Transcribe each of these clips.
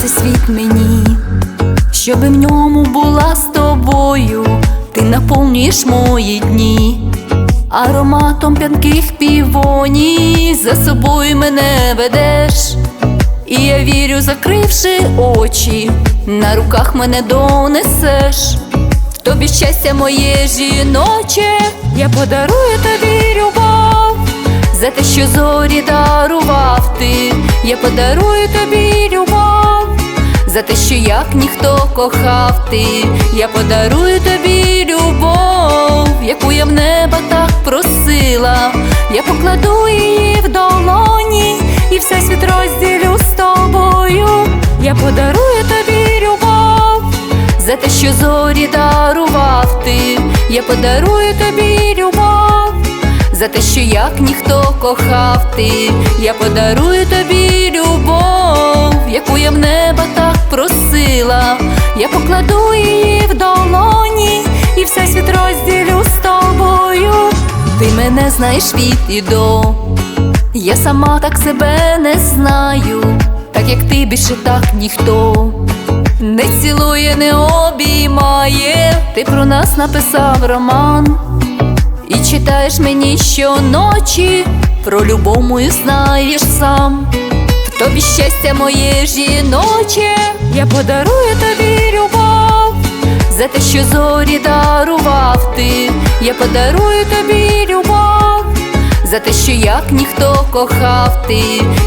цей світ мені, щоб в ньому була з тобою, ти наповнюєш мої дні, ароматом п'янких півоній, за собою мене ведеш, і я вірю, закривши очі, на руках мене донесеш. В тобі щастя моє жіноче, я подарую тобі любов, за те, що зорі дарував ти, я подарую тобі любов, за те, що як ніхто кохав ти, я подарую тобі любов, яку я в неба так просила, я покладу її в долоні, і все світ розділю з тобою, я подарую тобі любов. За те, що зорі дарував ти, я подарую тобі любов, за те, що як ніхто кохав ти, я подарую тобі любов, яку я в неба так просила, я покладу її в долоні, і все світ розділю з тобою. Ти мене знаєш від і до, я сама так себе не знаю, так як ти більше так ніхто. Не цілує, не обіймає, ти про нас написав роман, читаєш мені щоночі, про любов мою знаєш сам. В тобі щастя моє жіноче, я подарую тобі любов, за те, що зорі дарував ти, я подарую тобі любов, за те, що як ніхто кохав ти,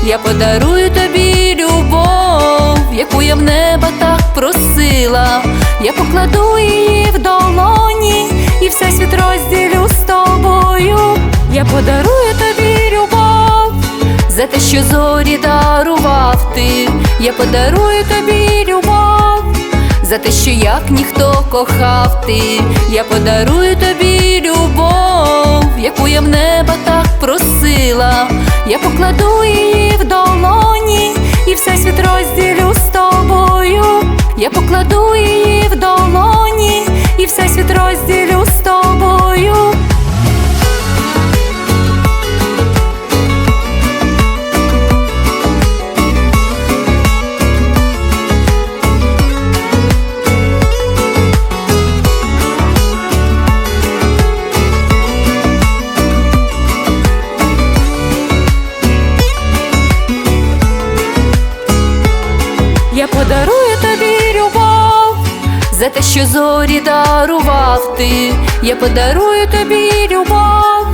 я подарую тобі любов, яку я в неба так просила, я покладу її в долоні, і все світ розділю з тобою, я подарую тобі любов, за те, що зорі дарував ти, я подарую тобі любов, за те, що як ніхто кохав ти, я подарую тобі любов, яку я в неба так просила, я покладу її в долоні, Я подарую тобі любов, за те, що зорі дарував ти, я подарую тобі любов,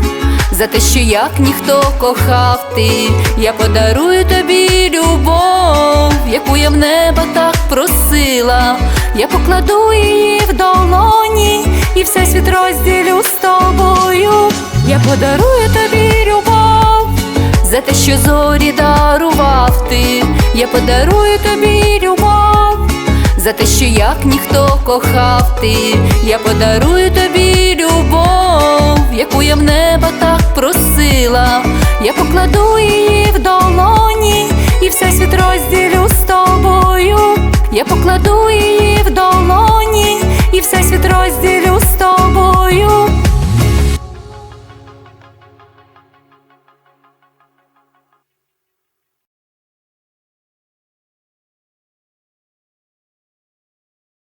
за те, що як ніхто кохав ти, я подарую тобі любов, яку я в неба так просила, я покладу її в долоні, і все світ розділю з тобою, я подарую тобі. За те, що зорі дарував ти, я подарую тобі любов, за те, що як ніхто кохав ти, я подарую тобі любов, яку я в неба так просила, я покладу її в долоні, і все світ розділю з тобою, я покладу її